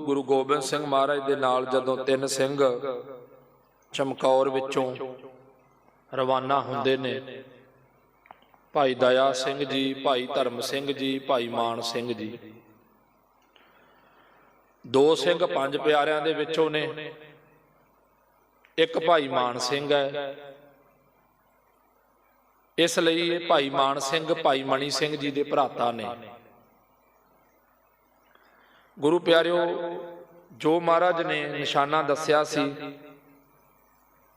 ਗੁਰੂ ਗੋਬਿੰਦ ਸਿੰਘ ਮਹਾਰਾਜ ਦੇ ਨਾਲ ਜਦੋਂ ਤਿੰਨ ਸਿੰਘ ਚਮਕੌਰ ਵਿੱਚੋਂ ਰਵਾਨਾ ਹੁੰਦੇ ਨੇ, ਭਾਈ ਦਇਆ ਸਿੰਘ ਜੀ, ਭਾਈ ਧਰਮ ਸਿੰਘ ਜੀ, ਭਾਈ ਮਾਨ ਸਿੰਘ ਜੀ। ਦੋ ਸਿੰਘ ਪੰਜ ਪਿਆਰਿਆਂ ਦੇ ਵਿੱਚੋਂ ਨੇ, ਇੱਕ ਭਾਈ ਮਾਨ ਸਿੰਘ ਹੈ। ਇਸ ਲਈ ਇਹ ਭਾਈ ਮਾਨ ਸਿੰਘ, ਭਾਈ ਮਣੀ ਸਿੰਘ ਜੀ ਦੇ ਭਰਾਤਾ ਨੇ। ਗੁਰੂ ਪਿਆਰਿਓ, ਜੋ ਮਹਾਰਾਜ ਨੇ ਨਿਸ਼ਾਨਾ ਦੱਸਿਆ ਸੀ,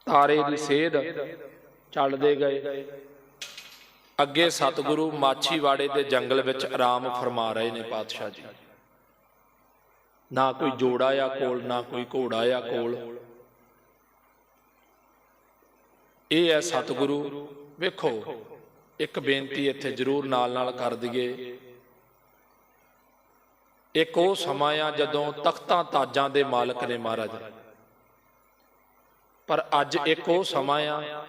ਤਾਰੇ ਦੀ ਸੇਧ ਚੱਲਦੇ ਗਏ। ਅੱਗੇ ਸਤਿਗੁਰੂ ਮਾਛੀਵਾੜੇ ਦੇ ਜੰਗਲ ਵਿੱਚ ਆਰਾਮ ਫਰਮਾ ਰਹੇ ਨੇ ਪਾਤਸ਼ਾਹ ਜੀ। ਨਾ ਕੋਈ ਜੋੜਾ ਆ ਕੋਲ, ਨਾ ਕੋਈ ਘੋੜਾ ਆ ਕੋਲ। ਇਹ ਹੈ ਸਤਿਗੁਰੂ। ਵੇਖੋ, ਇੱਕ ਬੇਨਤੀ ਇੱਥੇ ਜ਼ਰੂਰ ਨਾਲ ਨਾਲ ਕਰ ਦਈਏ। ਇੱਕ ਉਹ ਸਮਾਂ ਆ ਜਦੋਂ ਤਖਤਾਂ ਤਾਜਾਂ ਦੇ ਮਾਲਕ ਨੇ ਮਹਾਰਾਜ। ਪਰ ਅੱਜ ਇੱਕ ਉਹ ਸਮਾਂ ਆ,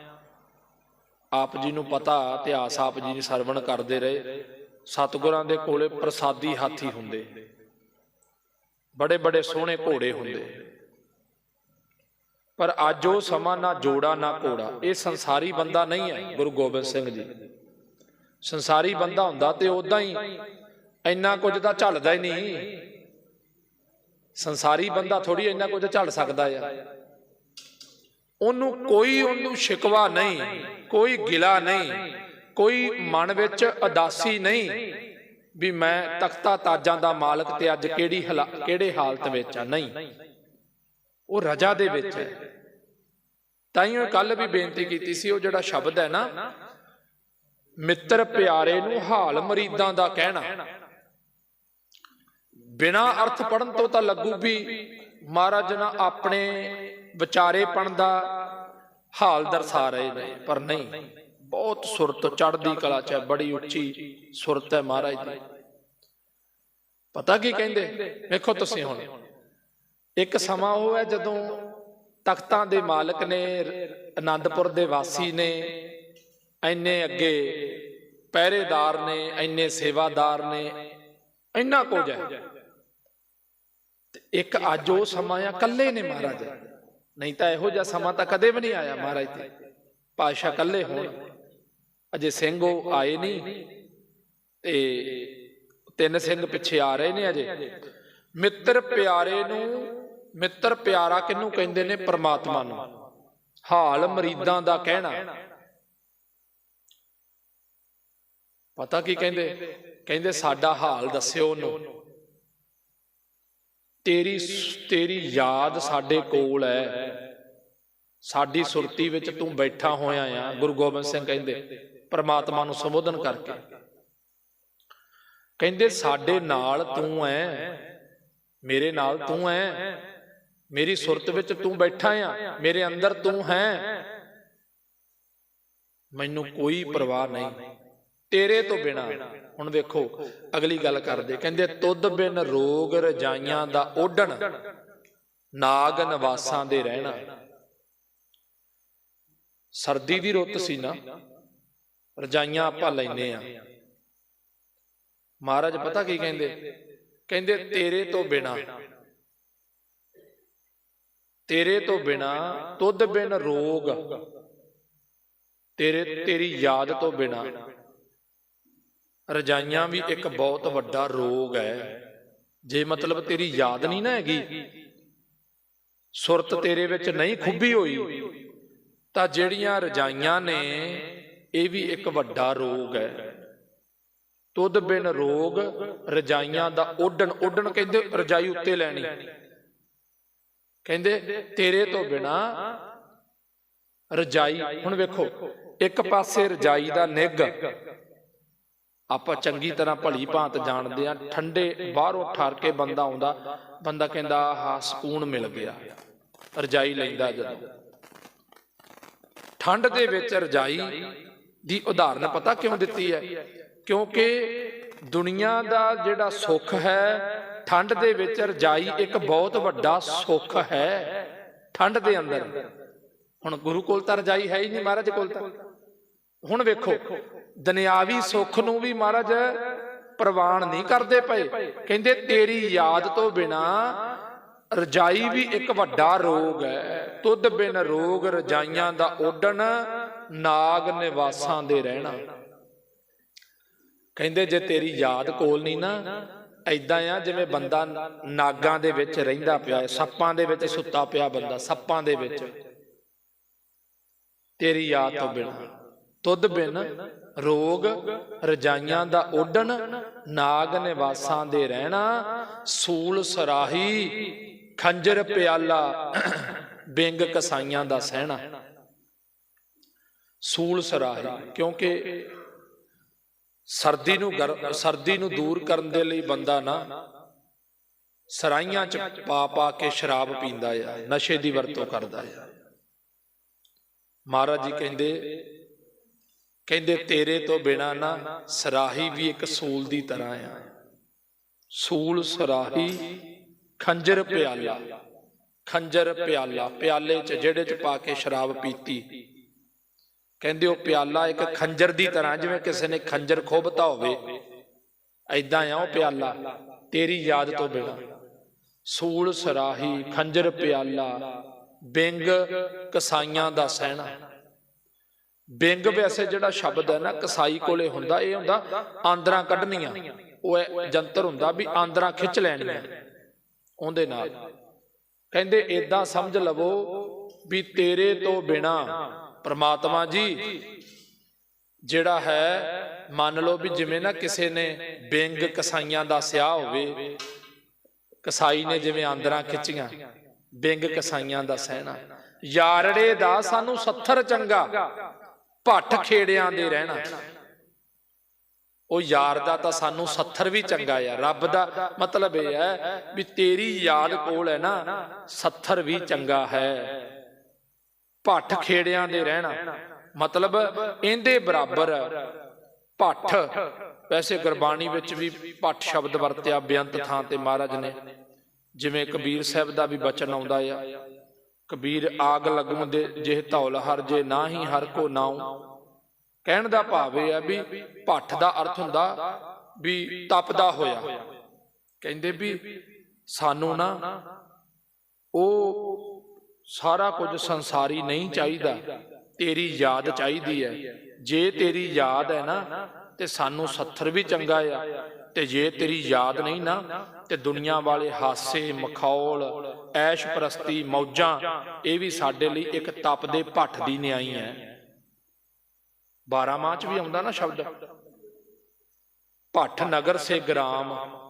ਆਪ ਜੀ ਨੂੰ ਪਤਾ, ਇਤਿਹਾਸ ਆਪ ਜੀ ਨੇ ਸਰਵਣ ਕਰਦੇ ਰਹੇ, ਸਤਿਗੁਰਾਂ ਦੇ ਕੋਲੇ ਪ੍ਰਸਾਦੀ ਹਾਥੀ ਹੁੰਦੇ ਬੜੇ ਬੜੇ ਸੋਹਣੇ ਘੋੜੇ ਹੁੰਦੇ। ਪਰ ਅੱਜ ਉਹ ਸਮਾਂ ਨਾ ਜੋੜਾ, ਨਾ ਘੋੜਾ। ਇਹ ਸੰਸਾਰੀ ਬੰਦਾ ਨਹੀਂ ਹੈ ਗੁਰੂ ਗੋਬਿੰਦ ਸਿੰਘ ਜੀ। ਸੰਸਾਰੀ ਬੰਦਾ ਹੁੰਦਾ ਤੇ ਉਦਾਂ ਹੀ ਇੰਨਾ ਕੁਝ ਤਾਂ ਝੱਲਦਾ ਹੀ ਨਹੀਂ। ਸੰਸਾਰੀ ਬੰਦਾ ਥੋੜੀ ਇੰਨਾ ਕੁਝ ਝੱਲ ਸਕਦਾ ਆ। ਉਹਨੂੰ ਕੋਈ ਉਹਨੂੰ ਸ਼ਿਕਵਾ ਨਹੀਂ, ਕੋਈ ਗਿਲਾ ਨਹੀਂ, ਕੋਈ ਮਨ ਵਿੱਚ ਉਦਾਸੀ ਨਹੀਂ ਵੀ ਮੈਂ ਤਖਤਾ ਤਾਜਾਂ ਦਾ ਮਾਲਕ ਤੇ ਅੱਜ ਕਿਹੜੀ ਹਾਲਾ- ਕਿਹੜੇ ਹਾਲਤ ਵਿੱਚ ਆ? ਨਹੀਂ। ਉਹ ਰਜਾ ਦੇ ਵਿੱਚ ਹੈ। ਤਾਈਓ ਕੱਲ ਵੀ ਬੇਨਤੀ ਕੀਤੀ ਸੀ, ਉਹ ਜਿਹੜਾ ਸ਼ਬਦ ਹੈ ਨਾ, ਮਿੱਤਰ ਪਿਆਰੇ ਨੂੰ ਹਾਲ ਮਰੀਦਾਂ ਦਾ ਕਹਿਣਾ। ਬਿਨਾ ਅਰਥ ਪੜਨ ਤੋਂ ਤਾਂ ਲੱਗੂ ਵੀ ਮਹਾਰਾਜ ਨਾ ਆਪਣੇ ਵਿਚਾਰੇਪਣ ਦਾ ਹਾਲ ਦਰਸਾ ਰਹੇ ਨੇ, ਪਰ ਨਹੀਂ। ਬਹੁਤ ਸੁਰਤ, ਚੜ੍ਹਦੀ ਕਲਾ ਚ ਬੜੀ ਉੱਚੀ ਸੁਰਤ ਹੈ ਮਹਾਰਾਜ ਦੀ। ਪਤਾ ਕੀ ਕਹਿੰਦੇ? ਵੇਖੋ ਤੁਸੀਂ ਹੁਣ। ਇੱਕ ਸਮਾਂ ਉਹ ਹੈ ਜਦੋਂ ਤਖਤਾਂ ਦੇ ਮਾਲਕ ਨੇ ਆਨੰਦਪੁਰ ਦੇ ਵਾਸੀ ਨੇ ਐਨੇ ਅੱਗੇ ਪਹਿਰੇਦਾਰ ਨੇ ਐਨੇ ਸੇਵਾਦਾਰ ਨੇ, ਇੰਨਾ ਕੁਝ ਹੈ। ਤੇ ਇੱਕ ਅੱਜ ਉਹ ਸਮਾਂ ਆ, ਕੱਲੇ ਨੇ ਮਹਾਰਾਜ। ਨਹੀਂ ਤਾਂ ਇਹੋ ਜਿਹਾ ਸਮਾਂ ਤਾਂ ਕਦੇ ਵੀ ਨਹੀਂ ਆਇਆ ਮਹਾਰਾਜ ਤੇ। ਪਾਸ਼ਾ ਕੱਲੇ ਹੋਣ। ਅਜੇ ਸਿੰਘ ਉਹ ਆਏ ਨਹੀਂ। ਤੇ ਤਿੰਨ ਸਿੰਘ ਪਿੱਛੇ ਆ ਰਹੇ ਨੇ ਅਜੇ। ਮਿੱਤਰ ਪਿਆਰੇ ਨੂੰ, ਮਿੱਤਰ ਪਿਆਰਾ ਕਿਹਨੂੰ ਕਹਿੰਦੇ ਨੇ? ਪ੍ਰਮਾਤਮਾ ਨੂੰ। ਹਾਲ ਮਰੀਦਾਂ ਦਾ ਕਹਿਣਾ। ਪਤਾ ਕੀ ਕਹਿੰਦੇ? ਕਹਿੰਦੇ ਸਾਡਾ ਹਾਲ ਦੱਸਿਓ ਉਹਨੂੰ। ਤੇਰੀ ਤੇਰੀ ਯਾਦ ਸਾਡੇ ਕੋਲ ਹੈ। ਸਾਡੀ ਸੁਰਤੀ ਵਿੱਚ ਤੂੰ ਬੈਠਾ ਹੋਇਆ ਆ, ਗੁਰੂ ਗੋਬਿੰਦ ਸਿੰਘ ਕਹਿੰਦੇ, ਪਰਮਾਤਮਾ ਨੂੰ ਸੰਬੋਧਨ ਕਰਕੇ। ਕਹਿੰਦੇ, ਸਾਡੇ ਨਾਲ ਤੂੰ ਐ, ਮੇਰੇ ਨਾਲ ਤੂੰ ਐ, ਮੇਰੀ ਸੁਰਤ ਵਿੱਚ ਤੂੰ ਬੈਠਾ ਆ, ਮੇਰੇ ਅੰਦਰ ਤੂੰ ਹੈ। ਮੈਨੂੰ ਕੋਈ ਪਰਵਾਹ ਨਹੀਂ। ਤੇਰੇ ਤੋਂ ਬਿਨਾ ਹੁਣ ਵੇਖੋ, ਅਗਲੀ ਗੱਲ ਕਰਦੇ, ਕਹਿੰਦੇ, ਤੁਧ ਬਿਨ ਰੋਗ ਰਜਾਈਆਂ ਦਾ ਓਢਣ, ਨਾਗ ਨਿਵਾਸਾਂ ਦੇ ਰਹਿਣਾ। ਸਰਦੀ ਦੀ ਰੁੱਤ ਸੀ ਨਾ, ਰਜਾਈਆਂ ਆਪਾਂ ਲੈਨੇ ਆ ਮਹਾਰਾਜ ਪਤਾ ਕੀ ਕਹਿੰਦੇ? ਕਹਿੰਦੇ, ਤੇਰੇ ਤੋਂ ਬਿਨਾ, ਤੇਰੇ ਤੋਂ ਬਿਨਾ ਤੁਧ ਬਿਨ ਰੋਗ, ਤੇਰੇ, ਤੇਰੀ ਯਾਦ ਤੋਂ ਬਿਨਾ ਰਜਾਈਆਂ ਵੀ ਇੱਕ ਬਹੁਤ ਵੱਡਾ ਰੋਗ ਹੈ। ਜੇ ਮਤਲਬ ਤੇਰੀ ਯਾਦ ਨਹੀਂ ਨਾ ਹੈਗੀ ਸੁਰਤ ਤੇਰੇ ਵਿੱਚ ਨਹੀਂ ਖੁੱਬੀ ਹੋਈ ਤਾਂ ਜਿਹੜੀਆਂ ਰਜਾਈਆਂ ਨੇ ਇਹ ਵੀ ਇੱਕ ਵੱਡਾ ਰੋਗ ਹੈ। ਤੁਧ ਬਿਨ ਰੋਗ ਰਜਾਈਆਂ ਦਾ ਓਡਣ ਓਡਣ ਕਹਿੰਦੇ ਰਜਾਈ ਉੱਤੇ ਲੈਣੀ। ਕਹਿੰਦੇ ਤੇਰੇ ਤੋਂ ਬਿਨਾ ਰਜਾਈ ਹੁਣ ਵੇਖੋ ਇੱਕ ਪਾਸੇ ਰਜਾਈ ਦਾ ਨਿੱਘ ਆਪਾਂ ਚੰਗੀ ਤਰ੍ਹਾਂ ਭਲੀ ਭਾਂਤ ਜਾਣਦੇ ਆ ਠੰਡੇ ਬਾਹਰੋਂ ਠਾਰ ਕੇ ਬੰਦਾ ਆਉਂਦਾ, ਬੰਦਾ ਕਹਿੰਦਾ, ਆਹ, ਸਕੂਨ ਮਿਲ ਗਿਆ। ਰਜਾਈ ਲੈਂਦਾ ਜਦੋਂ। ਠੰਡ ਦੇ ਵਿੱਚ ਰਜਾਈ ਦੀ ਉਦਾਹਰਨ ਪਤਾ ਕਿਉਂ ਦਿੱਤੀ ਹੈ? ਕਿਉਂਕਿ ਦੁਨੀਆ ਦਾ ਜਿਹੜਾ ਸੁੱਖ ਹੈ, ਠੰਡ ਦੇ ਵਿੱਚ ਰਜਾਈ ਇੱਕ ਬਹੁਤ ਵੱਡਾ ਸੁੱਖ ਹੈ, ਠੰਡ ਦੇ ਅੰਦਰ। ਹੁਣ ਗੁਰੂ ਕੋਲ ਤਾਂ ਰਜਾਈ ਹੈ ਹੀ ਨਹੀਂ, ਮਹਾਰਾਜ ਕੋਲ ਤਾਂ। ਹੁਣ ਵੇਖੋ ਦੁਨਿਆਵੀ ਸੁੱਖ ਨੂੰ ਵੀ ਮਹਾਰਾਜ ਪ੍ਰਵਾਨ ਨਹੀਂ ਕਰਦੇ ਪਏ। ਕਹਿੰਦੇ, ਤੇਰੀ ਯਾਦ ਤੋਂ ਬਿਨਾ ਰਜਾਈ ਵੀ ਇੱਕ ਵੱਡਾ ਰੋਗ ਹੈ। ਤੁਧ ਬਿਨ ਰੋਗ ਰਜਾਈਆਂ ਦਾ ਓਡਣ ਨਾਗ ਨਿਵਾਸਾਂ ਦੇ ਰਹਿਣਾ। ਕਹਿੰਦੇ, ਜੇ ਤੇਰੀ ਯਾਦ ਕੋਲ ਨਹੀਂ ਨਾ ਐਦਾਂ ਆ ਜਿਵੇਂ ਬੰਦਾ ਨਾਗਾਂ ਦੇ ਵਿੱਚ ਰਹਿੰਦਾ ਪਿਆ ਹੈ, ਸੱਪਾਂ ਦੇ ਵਿੱਚ ਸੁੱਤਾ ਪਿਆ ਬੰਦਾ, ਸੱਪਾਂ ਦੇ ਵਿੱਚ। ਤੇਰੀ ਯਾਦ ਤੋਂ ਬਿਨਾ, ਤੁਧ ਬਿਨ ਰੋਗ, ਰਜਾਈਆਂ ਦਾ ਓਡਣ ਨਾਗ ਨਿਵਾਸਾਂ ਦੇ ਰਹਿਣਾ, ਸੂਲ ਸਰਾਹੀ, ਖੰਜਰ ਪਿਆਲਾ, ਬਿੰਗ ਕਸਾਈਆਂ ਦਾ ਸਹਿਣਾ। ਸੂਲ ਸਰਾਹੀ, ਕਿਉਂਕਿ ਸਰਦੀ ਨੂੰ ਗਰ- ਸਰਦੀ ਨੂੰ ਦੂਰ ਕਰਨ ਦੇ ਲਈ ਬੰਦਾ ਨਾ, ਸਰਾਈਆਂ ਚ ਪਾ ਪਾ ਕੇ ਸ਼ਰਾਬ ਪੀਂਦਾ ਆ, ਨਸ਼ੇ ਦੀ ਵਰਤੋਂ ਕਰਦਾ ਆ। ਮਹਾਰਾਜ ਜੀ ਕਹਿੰਦੇ ਕਹਿੰਦੇ ਤੇਰੇ ਤੋਂ ਬਿਨਾ ਨਾ ਸਰਾਹੀ ਵੀ ਇੱਕ ਸੂਲ ਦੀ ਤਰ੍ਹਾਂ ਆ। ਸੂਲ, ਸਰਾਹੀ, ਖੰਜਰ, ਪਿਆਲਾ। ਖੰਜਰ, ਪਿਆਲਾ, ਪਿਆਲੇ ਚ ਜਿਹੜੇ ਚ ਪਾ ਕੇ ਸ਼ਰਾਬ ਪੀਤੀ। ਕਹਿੰਦੇ ਉਹ ਪਿਆਲਾ ਇੱਕ ਖੰਜਰ ਦੀ ਤਰ੍ਹਾਂ, ਜਿਵੇਂ ਕਿਸੇ ਨੇ ਖੰਜਰ ਖੋਬਤਾ ਹੋਵੇ। ਐਦਾਂ ਆ ਉਹ ਪਿਆਲਾ, ਤੇਰੀ ਯਾਦ ਤੋਂ ਬਿਨਾ। ਸੂਲ, ਸਰਾਹੀ, ਖੰਜਰ, ਪਿਆਲਾ, ਬਿੰਗ, ਕਸਾਈਆਂ ਦਾ ਸਹਿਣਾ। ਬਿੰਗ ਵੈਸੇ ਜਿਹੜਾ ਸ਼ਬਦ ਹੈ ਨਾ, ਕਸਾਈ ਕੋਲੇ ਹੁੰਦਾ, ਇਹ ਹੁੰਦਾ ਆਂਦਰਾਂ ਕੱਢਣੀਆਂ। ਉਹ ਜੰਤਰ ਹੁੰਦਾ ਵੀ ਆਂਦਰਾਂ ਖਿੱਚ ਲੈਣੀਆਂ ਉਹਦੇ ਨਾਲ। ਕਹਿੰਦੇ ਇਦਾਂ ਸਮਝ ਲਵੋ ਵੀ ਤੇਰੇ ਤੋਂ ਬਿਨਾ ਪ੍ਰਮਾਤਮਾ ਜੀ, ਜਿਹੜਾ ਹੈ, ਮੰਨ ਲਓ ਵੀ ਜਿਵੇਂ ਨਾ ਕਿਸੇ ਨੇ ਬਿੰਗ ਕਸਾਈਆਂ ਦਾ ਸਿਆਹ ਹੋਵੇ, ਕਸਾਈ ਨੇ ਜਿਵੇਂ ਆਂਦਰਾਂ ਖਿੱਚੀਆਂ, ਬਿੰਗ ਕਸਾਈਆਂ ਦਾ ਸਹਿਣਾ। ਯਾਰੜੇ ਦਾ ਸਾਨੂੰ 70 ਚੰਗਾ ਭੱਠ ਖੇੜਿਆਂ ਦੇ ਰਹਿਣਾ। ਉਹ ਯਾਰ ਦਾ ਤਾਂ ਸਾਨੂੰ 70 ਵੀ ਚੰਗਾ ਆ ਰੱਬ ਦਾ ਮਤਲਬ ਇਹ ਹੈ ਵੀ ਤੇਰੀ ਯਾਦ ਕੋਲ ਹੈ ਨਾ 70 ਵੀ ਚੰਗਾ ਹੈ। ਭੱਠ ਖੇੜਿਆਂ ਦੇ ਰਹਿਣਾ ਮਤਲਬ ਇਹਦੇ ਬਰਾਬਰ ਭੱਠ, ਵੈਸੇ ਗੁਰਬਾਣੀ ਵਿੱਚ ਵੀ ਭੱਠ ਸ਼ਬਦ ਵਰਤਿਆ ਬੇਅੰਤ ਥਾਂ ਤੇ ਮਹਾਰਾਜ ਨੇ, ਜਿਵੇਂ ਕਬੀਰ ਸਾਹਿਬ ਦਾ ਵੀ ਬਚਨ ਆਉਂਦਾ ਆ। ਕਬੀਰ ਆਗ ਲਗਮ ਦੇ ਜਿਹ ਧੌਲ ਹਰ ਜੇ ਨਾ ਹੀ ਹਰ ਕੋ ਨਾਉ। ਕਹਿਣ ਦਾ ਭਾਵ ਇਹ ਆ ਵੀ ਭੱਠ ਦਾ ਅਰਥ ਹੁੰਦਾ ਵੀ ਤਪਦਾ ਹੋਇਆ। ਕਹਿੰਦੇ ਵੀ ਸਾਨੂੰ ਨਾ ਉਹ ਸਾਰਾ ਕੁਝ ਸੰਸਾਰੀ ਨਹੀਂ ਚਾਹੀਦਾ, ਤੇਰੀ ਯਾਦ ਚਾਹੀਦੀ ਹੈ। ਜੇ ਤੇਰੀ ਯਾਦ ਹੈ ਨਾ, ਤੇ ਸਾਨੂੰ 70 ਵੀ ਚੰਗਾ ਆ। ਤੇ ਜੇ ਤੇਰੀ ਯਾਦ ਨਹੀਂ ਨਾ, ਤੇ ਦੁਨੀਆ ਵਾਲੇ ਹਾਸੇ, ਮਖੌਲ, ਐਸ਼ ਪ੍ਰਸਤੀ, ਮੌਜਾਂ, ਇਹ ਵੀ ਸਾਡੇ ਲਈ ਇੱਕ ਤਪ ਦੇ ਭੱਠ ਦੀ ਨਿਆਈ ਹੈ। 12 ਮਾਹ ਚ ਵੀ ਆਉਂਦਾ ਨਾ ਸ਼ਬਦ। ਭੱਠ ਨਗਰ ਸੇ ਗ੍ਰਾਮ।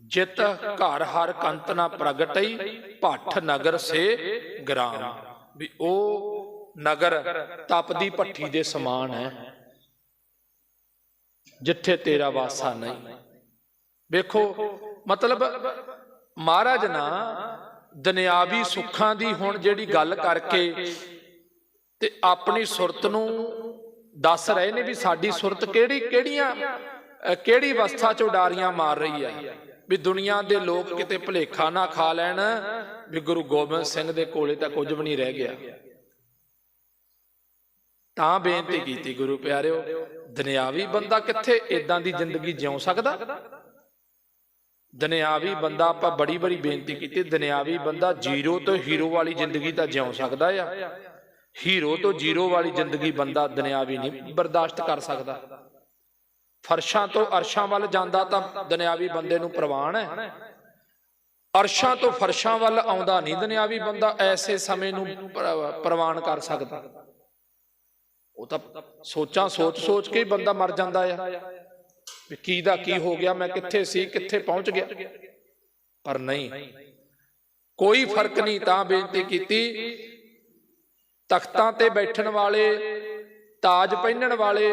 ਜਿਤ ਘਰ ਹਰ ਕੰਤ ਨਾ ਪ੍ਰਗਟਈ, ਭੱਠ ਨਗਰ ਸੇ ਗ੍ਰਾਮ। ਵੀ ਉਹ ਨਗਰ ਤਪ ਦੀ ਭੱਠੀ ਦੇ ਸਮਾਨ ਹੈ। ਜਿੱਥੇ ਤੇਰਾ ਵਾਸਾ ਨਹੀਂ। ਵੇਖੋ, ਮਤਲਬ ਮਹਾਰਾਜ ਨਾ ਦੁਨਿਆਵੀ ਸੁੱਖਾਂ ਦੀ ਹੁਣ ਜਿਹੜੀ ਗੱਲ ਕਰਕੇ ਤੇ ਆਪਣੀ ਸੁਰਤ ਨੂੰ ਦੱਸ ਰਹੇ ਨੇ ਵੀ ਸਾਡੀ ਸੁਰਤ ਕਿਹੜੀ, ਕਿਹੜੀਆਂ ਕਿਹੜੀ ਅਵਸਥਾ ਚ ਉਡਾਰੀਆਂ ਮਾਰ ਰਹੀ ਹੈ? ਵੀ ਦੁਨੀਆ ਦੇ ਲੋਕ ਕਿਤੇ ਭੁਲੇਖਾ ਨਾ ਖਾ ਲੈਣ ਵੀ ਗੁਰੂ ਗੋਬਿੰਦ ਸਿੰਘ ਦੇ ਕੋਲੇ ਤਾਂ ਕੁਝ ਵੀ ਨਹੀਂ ਰਹਿ ਗਿਆ। ਤਾਂ ਬੇਨਤੀ ਕੀਤੀ ਗੁਰੂ ਪਿਆਰਿਓ, ਦੁਨਿਆਵੀ ਬੰਦਾ ਕਿੱਥੇ ਇਦਾਂ ਦੀ ਜ਼ਿੰਦਗੀ ਜਿਉ ਸਕਦਾ? ਦੁਨਿਆਵੀ ਬੰਦਾ ਆਪਾਂ ਬੜੀ ਬੜੀ ਬੇਨਤੀ ਕੀਤੀ, ਦੁਨਿਆਵੀ ਬੰਦਾ ਜ਼ੀਰੋ ਤੋਂ ਹੀਰੋ ਵਾਲੀ ਜ਼ਿੰਦਗੀ ਤਾਂ ਜਿਉ ਸਕਦਾ ਆ। ਹੀਰੋ ਤੋਂ ਜ਼ੀਰੋ ਵਾਲੀ ਜ਼ਿੰਦਗੀ ਬੰਦਾ ਦੁਨਿਆਵੀ ਨਹੀਂ ਬਰਦਾਸ਼ਤ ਕਰ ਸਕਦਾ। ਫਰਸ਼ਾਂ ਤੋਂ ਅਰਸ਼ਾਂ ਵੱਲ ਜਾਂਦਾ ਤਾਂ ਦੁਨਿਆਵੀ ਬੰਦੇ ਨੂੰ ਪ੍ਰਵਾਨ ਹੈ। ਅਰਸ਼ਾਂ ਤੋਂ ਫਰਸ਼ਾਂ ਵੱਲ ਆਉਂਦਾ ਨਹੀਂ ਦੁਨਿਆਵੀ ਬੰਦਾ ਐਸੇ ਸਮੇਂ ਨੂੰ ਪ੍ਰਵਾਨ ਕਰ ਸਕਦਾ। ਉਹ ਤਾਂ ਸੋਚਾਂ ਸੋਚ ਸੋਚ ਕੇ ਹੀ ਬੰਦਾ ਮਰ ਜਾਂਦਾ ਆ। ਵੀ ਕੀ ਦਾ ਕੀ ਹੋ ਗਿਆ, ਮੈਂ ਕਿੱਥੇ ਸੀ, ਕਿੱਥੇ ਪਹੁੰਚ ਗਿਆ। ਪਰ ਨਹੀਂ, ਕੋਈ ਫ਼ਰਕ ਨਹੀਂ ਤਾਂ ਬੇਨਤੀ ਕੀਤੀ, ਤਖਤਾਂ ਤੇ ਬੈਠਣ ਵਾਲੇ, ਤਾਜ ਪਹਿਨਣ ਵਾਲੇ,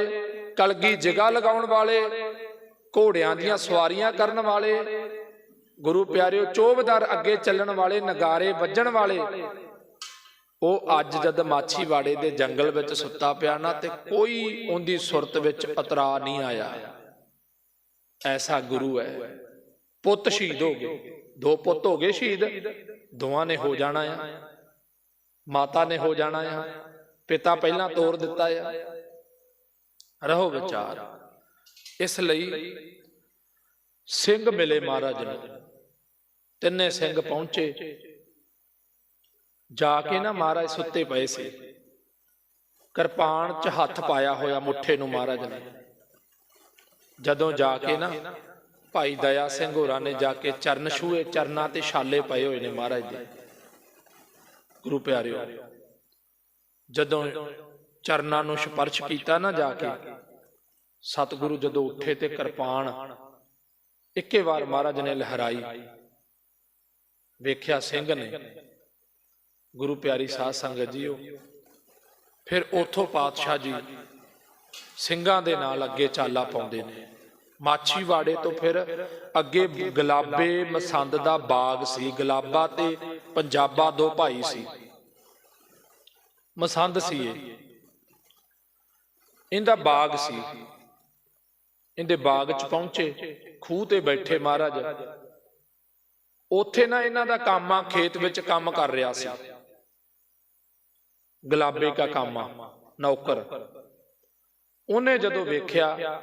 ਕਲਗੀ ਜਗਾ ਲਗਾਉਣ ਵਾਲੇ, ਘੋੜਿਆਂ ਦੀਆਂ ਸਵਾਰੀਆਂ ਕਰਨ ਵਾਲੇ, ਗੁਰੂ ਪਿਆਰਿਓ, ਚੋਬਦਾਰ ਅੱਗੇ ਚੱਲਣ ਵਾਲੇ, ਨਗਾਰੇ ਵੱਜਣ ਵਾਲੇ ਉਹ ਅੱਜ ਜਦ ਮਾਛੀਵਾੜੇ ਦੇ ਜੰਗਲ ਵਿੱਚ ਸੁੱਤਾ ਪਿਆ ਨਾ ਤੇ ਕੋਈ ਉਹਦੀ ਸੁਰਤ ਵਿੱਚ ਅਤਰਾ ਨਹੀਂ ਆਇਆ। ਐਸਾ ਗੁਰੂ ਹੈ। ਪੁੱਤ ਸ਼ਹੀਦ ਹੋ ਗਏ। ਦੋ ਪੁੱਤ ਹੋ ਗਏ ਸ਼ਹੀਦ। ਦੋਵਾਂ ਨੇ ਹੋ ਜਾਣਾ ਆ। ਮਾਤਾ ਨੇ ਹੋ ਜਾਣਾ ਆ। ਪਿਤਾ ਪਹਿਲਾਂ ਤੋਰ ਦਿੱਤਾ ਆ। ਰਹੋ ਵਿਚਾਰ। ਇਸ ਲਈ ਸਿੰਘ ਮਿਲੇ ਮਹਾਰਾਜ ਨੂੰ। ਤਿੰਨੇ ਸਿੰਘ ਪਹੁੰਚੇ। ਜਾ ਕੇ ਨਾ ਮਹਾਰਾਜ ਸੁੱਤੇ ਪਏ ਸੀ। ਕਿਰਪਾਨ 'ਚ ਹੱਥ ਪਾਇਆ ਹੋਇਆ ਮੁੱਠੇ ਨੂੰ ਮਹਾਰਾਜ ਨੇ। ਜਦੋਂ ਜਾ ਕੇ ਨਾ ਭਾਈ ਦਇਆ ਸਿੰਘ ਹੋਰਾਂ ਨੇ ਜਾ ਕੇ ਚਰਨ ਛੂਏ ਚਰਨਾਂ ਤੇ ਛਾਲੇ ਪਏ ਹੋਏ ਨੇ ਮਹਾਰਾਜ ਦੇ ਗੁਰੂ ਪਿਆਰਿਓ, ਜਦੋਂ ਚਰਨਾਂ ਨੂੰ ਸਪਰਸ਼ ਕੀਤਾ ਨਾ ਜਾ ਕੇ, ਸਤਿਗੁਰੂ ਜਦੋਂ ਉੱਠੇ ਤੇ ਕਿਰਪਾਨ ਇੱਕੇ ਵਾਰ ਮਹਾਰਾਜ ਨੇ ਲਹਿਰਾਈ। ਵੇਖਿਆ ਸਿੰਘ ਨੇ ਗੁਰੂ ਪਿਆਰੀ ਸਾਧ ਸੰਗਤ ਜੀਓ। ਫਿਰ ਉਥੋਂ ਪਾਤਸ਼ਾਹ ਜੀ ਸਿੰਘਾਂ ਦੇ ਨਾਲ ਅੱਗੇ ਚਾਲਾ ਪਾਉਂਦੇ ਨੇ। ਮਾਛੀਵਾੜੇ ਤੋਂ ਫਿਰ ਅੱਗੇ ਗੁਲਾਬੇ ਮਸੰਦ ਦਾ ਬਾਗ ਸੀ। ਗੁਲਾਬਾ ਤੇ ਪੰਜਾਬਾ ਦੋ ਭਾਈ ਸੀ। ਮਸੰਦ ਸੀ ਇਹ। ਇਹਦਾ ਬਾਗ ਸੀ। ਇਹਦੇ ਬਾਗ 'ਚ ਪਹੁੰਚੇ। ਖੂਹ ਤੇ ਬੈਠੇ ਮਹਾਰਾਜ। ਉੱਥੇ ਨਾ ਇਹਨਾਂ ਦਾ ਕੰਮ ਆ, ਖੇਤ ਵਿੱਚ ਕੰਮ ਕਰ ਰਿਹਾ ਸੀ। ਗੁਲਾਬੇ ਦਾ ਕੰਮ ਆ ਨੌਕਰ। ਉਹਨੇ ਜਦੋਂ ਵੇਖਿਆ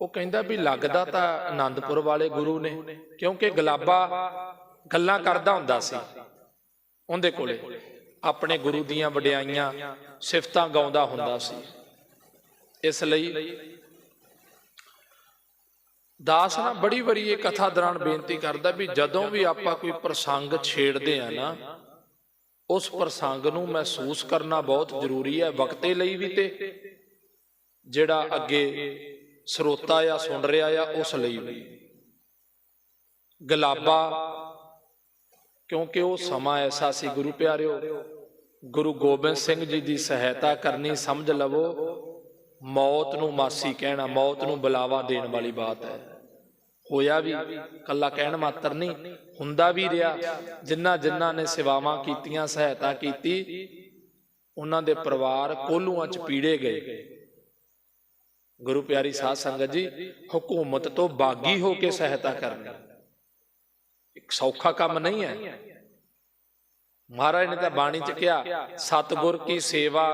ਉਹ ਕਹਿੰਦਾ ਵੀ ਲੱਗਦਾ ਤਾਂ ਆਨੰਦਪੁਰ ਵਾਲੇ ਗੁਰੂ ਨੇ ਕਿਉਂਕਿ ਗੁਲਾਬਾ ਗੱਲਾਂ ਕਰਦਾ ਹੁੰਦਾ ਸੀ। ਉਹਦੇ ਕੋਲੇ ਆਪਣੇ ਗੁਰੂ ਦੀਆਂ ਵਡਿਆਈਆਂ ਸਿਫਤਾਂ ਗਾਉਂਦਾ ਹੁੰਦਾ ਸੀ। ਇਸ ਲਈ ਦਾਸ ਨਾ ਬੜੀ ਵਾਰੀ ਇਹ ਕਥਾ ਦੌਰਾਨ ਬੇਨਤੀ ਕਰਦਾ ਵੀ ਜਦੋਂ ਵੀ ਆਪਾਂ ਕੋਈ ਪ੍ਰਸੰਗ ਛੇੜਦੇ ਆ ਨਾ ਉਸ ਪ੍ਰਸੰਗ ਨੂੰ ਮਹਿਸੂਸ ਕਰਨਾ ਬਹੁਤ ਜ਼ਰੂਰੀ ਹੈ, ਵਕਤੇ ਲਈ ਵੀ ਤੇ ਜਿਹੜਾ ਅੱਗੇ ਸਰੋਤਾ ਆ, ਸੁਣ ਰਿਹਾ ਆ, ਉਸ ਲਈ ਵੀ। ਗਲਾਬਾ, ਕਿਉਂਕਿ ਉਹ ਸਮਾਂ ਐਸਾ ਸੀ, ਗੁਰੂ ਪਿਆਰਿਓ, ਗੁਰੂ ਗੋਬਿੰਦ ਸਿੰਘ ਜੀ ਦੀ ਸਹਾਇਤਾ ਕਰਨੀ ਸਮਝ ਲਵੋ, ਮੌਤ ਨੂੰ ਮਾਸੀ ਕਹਿਣਾ, ਮੌਤ ਨੂੰ ਬੁਲਾਵਾ ਦੇਣ ਵਾਲੀ ਬਾਤ ਹੈ। ਹੋਇਆ ਵੀ ਕੱਲਾ ਕਹਿਣ ਮਾਤਰ ਨਹੀਂ, ਹੁੰਦਾ ਵੀ ਰਿਹਾ। ਜਿਨ੍ਹਾਂ ਜਿਨ੍ਹਾਂ ਨੇ ਸੇਵਾਵਾਂ ਕੀਤੀਆਂ, ਸਹਾਇਤਾ ਕੀਤੀ, ਉਹਨਾਂ ਦੇ ਪਰਿਵਾਰ ਕੋਲੂਆਂ ਚ ਪੀੜੇ ਗਏ। ਗੁਰੂ ਪਿਆਰੀ ਸਾਧ ਸੰਗਤ ਜੀ, ਹਕੂਮਤ ਤੋਂ ਬਾਗੀ ਹੋ ਕੇ ਸਹਾਇਤਾ ਕਰਨੀ। ਇੱਕ ਸੌਖਾ ਕੰਮ ਨਹੀਂ ਹੈ। ਮਹਾਰਾਜ ਨੇ ਤਾਂ ਬਾਣੀ ਚ ਕਿਹਾ, ਸਤਗੁਰ ਕੀ ਸੇਵਾ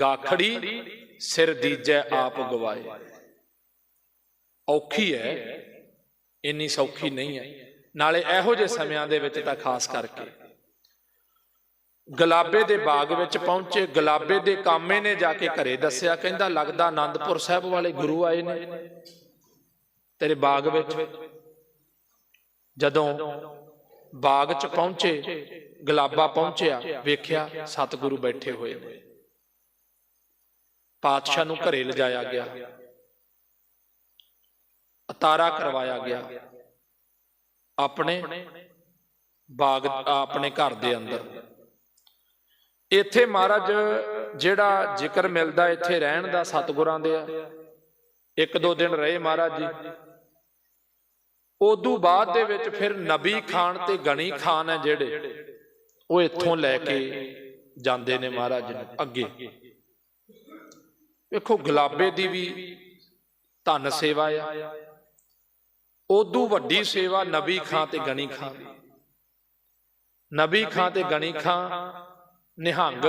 ਗਾਖੜੀ, ਸਿਰ ਦੀਜੈ ਆਪ ਗਵਾਏ। ਔਖੀ ਹੈ। ਇੰਨੀ ਸੌਖੀ ਨਹੀਂ ਹੈ। ਨਾਲੇ ਇਹੋ ਜਿਹੇ ਸਮਿਆਂ ਦੇ ਵਿੱਚ ਤਾਂ ਖਾਸ ਕਰਕੇ। ਗੁਲਾਬੇ ਦੇ ਬਾਗ ਵਿੱਚ ਪਹੁੰਚੇ, ਗੁਲਾਬੇ ਦੇ ਕਾਮੇ ਨੇ ਜਾ ਕੇ ਘਰੇ ਦੱਸਿਆ, ਕਹਿੰਦਾ ਲੱਗਦਾ ਆਨੰਦਪੁਰ ਸਾਹਿਬ ਵਾਲੇ ਗੁਰੂ ਆਏ ਨੇ। ਤੇਰੇ ਬਾਗ ਵਿੱਚ ਜਦੋਂ ਬਾਗ 'ਚ ਪਹੁੰਚੇ, ਗੁਲਾਬਾ ਪਹੁੰਚਿਆ, ਵੇਖਿਆ ਸਤਿਗੁਰੂ ਬੈਠੇ ਹੋਏ ਨੇ। ਪਾਤਸ਼ਾਹ ਨੂੰ ਘਰੇ ਲਿਜਾਇਆ ਗਿਆ। ਅਤਾਰਾ ਕਰਵਾਇਆ ਗਿਆ। ਆਪਣੇ ਬਾਗ, ਆਪਣੇ ਘਰ ਦੇ ਅੰਦਰ। ਇੱਥੇ ਮਹਾਰਾਜ ਜਿਹੜਾ ਜ਼ਿਕਰ ਮਿਲਦਾ ਇੱਥੇ ਰਹਿਣ ਦਾ ਸਤਿਗੁਰਾਂ ਦੇ ਆ। ਇੱਕ ਦੋ ਦਿਨ ਰਹੇ ਮਹਾਰਾਜ ਜੀ। ਉਦੋਂ ਬਾਅਦ ਦੇ ਵਿੱਚ ਫਿਰ ਨਬੀ ਖਾਨ ਤੇ ਗਣੀ ਖਾਨ ਹੈ ਜਿਹੜੇ, ਉਹ ਇੱਥੋਂ ਲੈ ਕੇ ਜਾਂਦੇ ਨੇ ਮਹਾਰਾਜ ਨੂੰ ਅੱਗੇ। ਵੇਖੋ ਗੁਲਾਬੇ ਦੀ ਵੀ ਧਨ ਸੇਵਾ ਆ। ਉਦੋਂ ਵੱਡੀ ਸੇਵਾ ਨਬੀ ਖਾਂ ਤੇ ਗਣੀ ਖਾਂ। ਨਬੀ ਖਾਂ ਤੇ ਗਣੀ ਖਾਂ, ਨਿਹੰਗ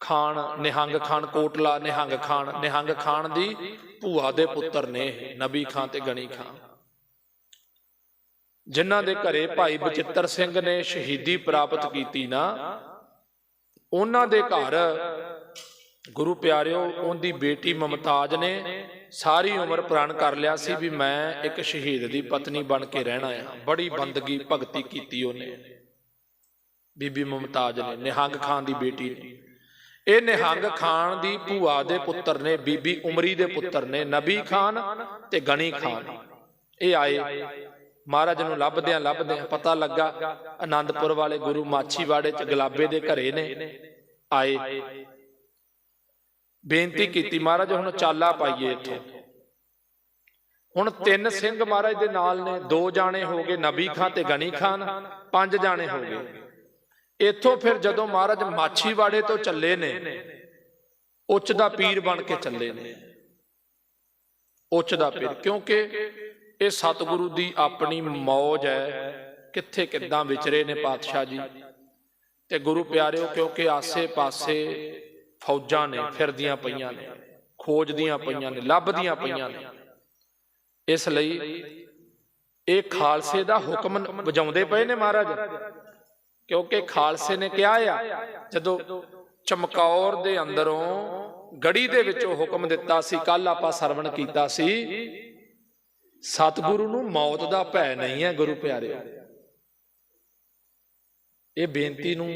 ਖਾਨ ਨਿਹੰਗ ਖਾਨ ਕੋਟਲਾ, ਨਿਹੰਗ ਖਾਨ ਨਿਹੰਗ ਖਾਨ ਦੀ ਭੂਆ ਦੇ ਪੁੱਤਰ ਨੇ ਨਬੀ ਖਾਂ ਤੇ ਗਣੀ ਖਾਂ। ਜਿਨ੍ਹਾਂ ਦੇ ਘਰੇ ਭਾਈ ਬਚਿੱਤਰ ਸਿੰਘ ਨੇ ਸ਼ਹੀਦੀ ਪ੍ਰਾਪਤ ਕੀਤੀ ਨਾ, ਉਹਨਾਂ ਦੇ ਘਰ ਗੁਰੂ ਪਿਆਰਿਓ, ਉਹਦੀ ਬੇਟੀ ਮਮਤਾਜ ਨੇ ਸਾਰੀ ਉਮਰ ਪ੍ਰਾਣ ਕਰ ਲਿਆ ਸੀ ਵੀ ਮੈਂ ਇੱਕ ਸ਼ਹੀਦ ਦੀ ਪਤਨੀ ਬਣ ਕੇ ਰਹਿਣਾ ਆ। ਬੜੀ ਬੰਦਗੀ, ਭਗਤੀ ਕੀਤੀ ਉਹਨੇ। ਬੀਬੀ ਮਮਤਾਜ ਨੇ, ਨਿਹੰਗ ਖਾਨ ਦੀ ਬੇਟੀ ਨੇ। ਇਹ ਨਿਹੰਗ ਖਾਨ ਦੀ ਭੂਆ ਦੇ ਪੁੱਤਰ ਨੇ, ਬੀਬੀ ਉਮਰੀ ਦੇ ਪੁੱਤਰ ਨੇ, ਨਬੀ ਖਾਨ ਤੇ ਗਣੀ ਖਾਨ। ਇਹ ਆਏ। ਮਹਾਰਾਜ ਨੂੰ ਲੱਭਦਿਆਂ ਲੱਭਦਿਆਂ ਪਤਾ ਲੱਗਾ, ਆਨੰਦਪੁਰ ਵਾਲੇ ਗੁਰੂ ਮਾਛੀਵਾੜੇ ਚ ਗੁਲਾਬੇ ਦੇ ਘਰੇ ਨੇ। ਆਏ। ਬੇਨਤੀ ਕੀਤੀ ਮਹਾਰਾਜ ਹੁਣ ਚਾਲਾ ਪਾਈਏ ਇੱਥੋਂ। ਹੁਣ ਤਿੰਨ ਸਿੰਘ ਮਹਾਰਾਜ ਦੇ ਨਾਲ ਨੇ ਦੋ ਜਾਣੇ ਹੋ ਗਏ ਨਬੀ ਖਾਨ ਤੇ ਗਣੀ ਖਾਨ ਪੰਜ ਜਾਣੇ ਹੋ ਗਏ। ਇੱਥੋਂ ਫਿਰ ਜਦੋਂ ਮਹਾਰਾਜ ਮਾਛੀਵਾੜੇ ਤੋਂ ਚੱਲੇ ਨੇ ਉੱਚ ਦਾ ਪੀਰ ਬਣ ਕੇ ਚੱਲੇ ਨੇ। ਉੱਚ ਦਾ ਪੀਰ ਕਿਉਂਕਿ ਇਹ ਸਤਿਗੁਰੂ ਦੀ ਆਪਣੀ ਮੌਜ ਹੈ। ਕਿੱਥੇ ਕਿੱਦਾਂ ਵਿਚਰੇ ਨੇ ਪਾਤਸ਼ਾਹ ਜੀ। ਤੇ ਗੁਰੂ ਪਿਆਰਿਓ ਕਿਉਂਕਿ ਆਸੇ-ਪਾਸੇ ਫੌਜਾਂ ਨੇ, ਫਿਰਦੀਆਂ ਪਈਆਂ ਨੇ, ਖੋਜਦੀਆਂ ਪਈਆਂ ਨੇ, ਲੱਭਦੀਆਂ ਪਈਆਂ ਨੇ। ਇਸ ਲਈ ਇਹ ਖਾਲਸੇ ਦਾ ਹੁਕਮ ਵਜਾਉਂਦੇ ਪਏ ਨੇ ਮਹਾਰਾਜ। ਕਿਉਂਕਿ ਖਾਲਸੇ ਨੇ ਕਿਹਾ ਆ, ਜਦੋਂ ਚਮਕੌਰ ਦੇ ਅੰਦਰੋਂ ਗੜੀ ਦੇ ਵਿੱਚੋਂ ਹੁਕਮ ਦਿੱਤਾ ਸੀ ਕੱਲ ਆਪਾਂ ਸਰਵਣ ਕੀਤਾ ਸੀ, ਸਤਿਗੁਰੂ ਨੂੰ ਮੌਤ ਦਾ ਭੈ ਨਹੀਂ ਹੈ ਗੁਰੂ ਪਿਆਰਿਓ। ਇਹ ਬੇਨਤੀ ਨੂੰ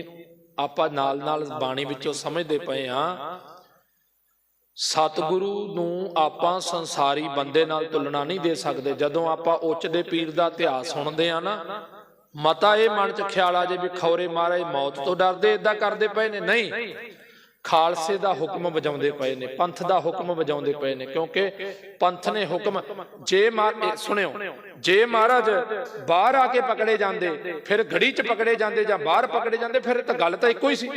ਆਪਾਂ ਨਾਲ ਨਾਲ ਬਾਣੀ ਵਿੱਚੋਂ ਸਮਝਦੇ ਪਏ ਆ ਸਤਿਗੁਰੂ ਨੂੰ ਆਪਾਂ ਸੰਸਾਰੀ ਬੰਦੇ ਨਾਲ ਤੁਲਨਾ ਨਹੀਂ ਦੇ ਸਕਦੇ। ਜਦੋਂ ਆਪਾਂ ਉੱਚ ਦੇ ਪੀਰ ਦਾ ਇਤਿਹਾਸ ਸੁਣਦੇ ਆ ਨਾ, ਮਤਾ ਇਹ ਮਨ ਚ ਖਿਆਲ ਆ ਜੇ ਵੀ ਖੌਰੇ ਮਹਾਰਾਜ ਮੌਤ ਤੋਂ ਡਰਦੇ ਇਦਾਂ ਕਰਦੇ ਪਏ ਨੇ। ਨਹੀਂ। ਖਾਲਸੇ ਦਾ ਹੁਕਮ ਵਜਾਉਂਦੇ ਪਏ ਨੇ, ਪੰਥ ਦਾ ਹੁਕਮ ਵਜਾਉਂਦੇ ਪਏ ਨੇ, ਕਿਉਂਕਿ ਪੰਥ ਨੇ ਹੁਕਮ, ਜੇ ਮਾਰ ਸੁਣਿਓ, ਜੇ ਮਹਾਰਾਜ ਬਾਹਰ ਆ ਕੇ ਪਕੜੇ ਜਾਂਦੇ, ਫਿਰ ਘੜੀ 'ਚ ਪਕੜੇ ਜਾਂਦੇ ਜਾਂ ਬਾਹਰ ਪਕੜੇ ਜਾਂਦੇ, ਫਿਰ ਤਾਂ ਗੱਲ ਤਾਂ ਇੱਕੋ ਹੀ ਸੀ।